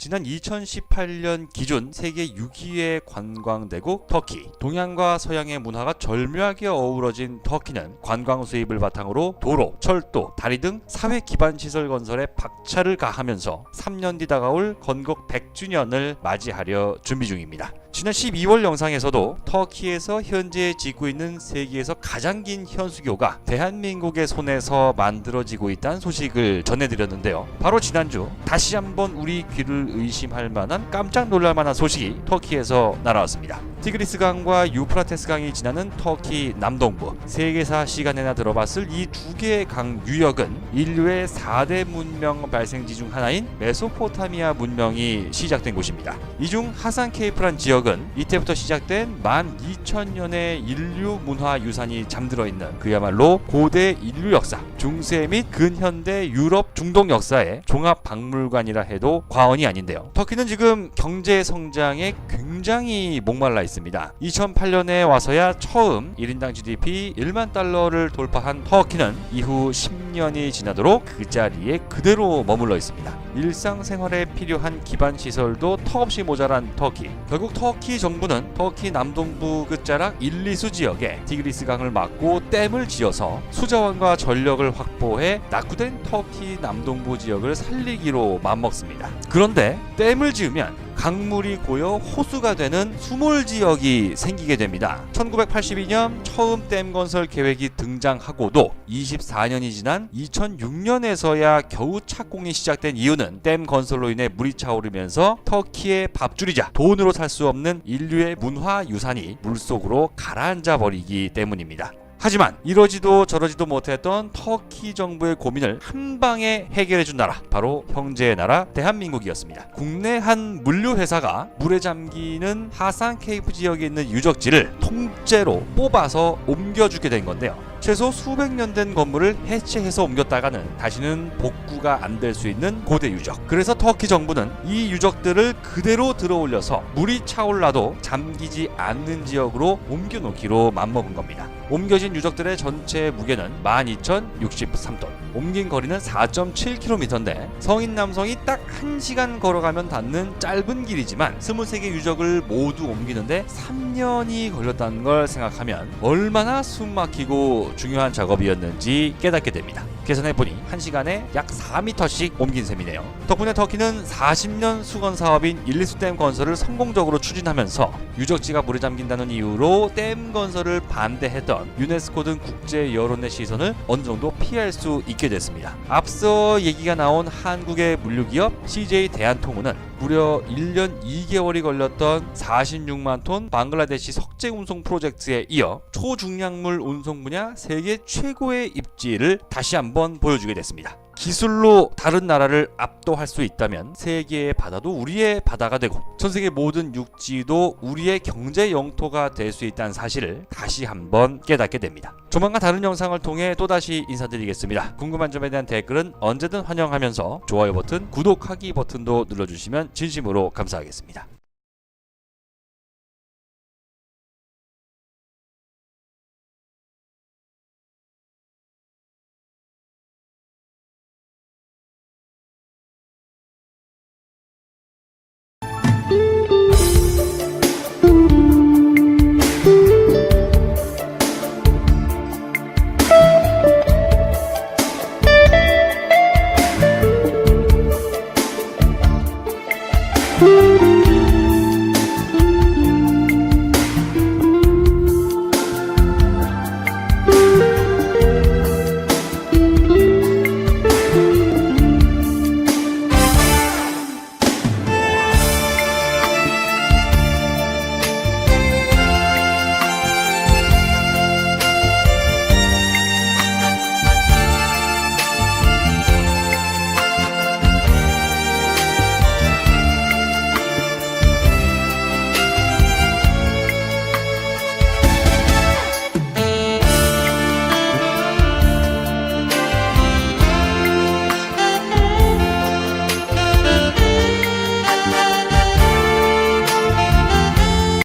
지난 2018년 기준 세계 6위의 관광대국 터키. 동양과 서양의 문화가 절묘하게 어우러진 터키는 관광 수입을 바탕으로 도로, 철도, 다리 등 사회 기반 시설 건설에 박차를 가하면서 3년 뒤 다가올 건국 100주년을 맞이하려 준비 중입니다. 지난 12월 영상에서도 터키에서 현재 짓고 있는 세계에서 가장 긴 현수교가 대한민국의 손에서 만들어지고 있다는 소식을 전해드렸는데요. 바로 지난주 다시 한번 우리 귀를 의심할 만한 깜짝 놀랄 만한 소식이 터키에서 날아왔습니다. 티그리스 강과 유프라테스 강이 지나는 터키 남동부 세계사 시간에나 들어봤을 이 두 개의 강 유역은 인류의 4대 문명 발생지 중 하나인 메소포타미아 문명이 시작된 곳입니다. 이 중 하산 케이프란 지역은 이때부터 시작된 12,000년의 인류 문화 유산이 잠들어 있는 그야말로 고대 인류 역사, 중세 및 근현대 유럽 중동 역사의 종합 박물관이라 해도 과언이 아닌데요. 터키는 지금 경제 성장에 굉장히 목말라 있습니다. 2008년에 와서야 처음 1인당 GDP 1만 달러를 돌파한 터키는 이후 10년이 지나도록 그 자리에 그대로 머물러 있습니다. 일상생활에 필요한 기반 시설도 턱없이 모자란 터키. 결국 터키 정부는 터키 남동부 끝자락 일리수 지역에 티그리스 강을 막고 댐을 지어서 수자원과 전력을 확보해 낙후된 터키 남동부 지역을 살리기로 맘먹습니다. 그런데 댐을 지으면 강물이 고여 호수가 되는 수몰 지역이 생기게 됩니다. 1982년 처음 댐 건설 계획이 등장하고도 24년이 지난 2006년에서야 겨우 착공이 시작된 이유는 댐 건설로 인해 물이 차오르면서 터키의 밥줄이자 돈으로 살 수 없는 인류의 문화 유산이 물속으로 가라앉아 버리기 때문입니다. 하지만 이러지도 저러지도 못했던 터키 정부의 고민을 한 방에 해결해 준 나라 바로 형제의 나라 대한민국이었습니다. 국내 한 물류 회사가 물에 잠기는 하산 케이프 지역에 있는 유적지를 통째로 뽑아서 옮겨주게 된 건데요. 최소 수백 년 된 건물을 해체해서 옮겼다가는 다시는 복구가 안 될 수 있는 고대 유적. 그래서 터키 정부는 이 유적들을 그대로 들어올려서 물이 차올라도 잠기지 않는 지역으로 옮겨놓기로 맘먹은 겁니다. 옮겨진 유적들의 전체 무게는 12,063톤. 옮긴 거리는 4.7km인데 성인 남성이 딱 1시간 걸어가면 닿는 짧은 길이지만 23개 유적을 모두 옮기는데 3년이 걸렸다는 걸 생각하면 얼마나 숨막히고 중요한 작업이었는지 깨닫게 됩니다. 계산해보니 1시간에 약 4m씩 옮긴 셈이네요. 덕분에 터키는 40년 수건 사업인 일리수댐 건설을 성공적으로 추진하면서 유적지가 물에 잠긴다는 이유로 댐 건설을 반대했던 유네스코 등 국제 여론의 시선을 어느 정도 피할 수 있게 됐습니다. 앞서 얘기가 나온 한국의 물류기업 CJ 대한통운은 무려 1년 2개월이 걸렸던 46만 톤 방글라데시 석재 운송 프로젝트에 이어 초중량물 운송 분야 세계 최고의 입지를 다시 한번 보여주게 됐습니다. 기술로 다른 나라를 압도할 수 있다면 세계의 바다도 우리의 바다가 되고 전 세계 모든 육지도 우리의 경제 영토가 될 수 있다는 사실을 다시 한번 깨닫게 됩니다. 조만간 다른 영상을 통해 또다시 인사드리겠습니다. 궁금한 점에 대한 댓글은 언제든 환영하면서 좋아요 버튼, 구독하기 버튼도 눌러주시면 진심으로 감사하겠습니다.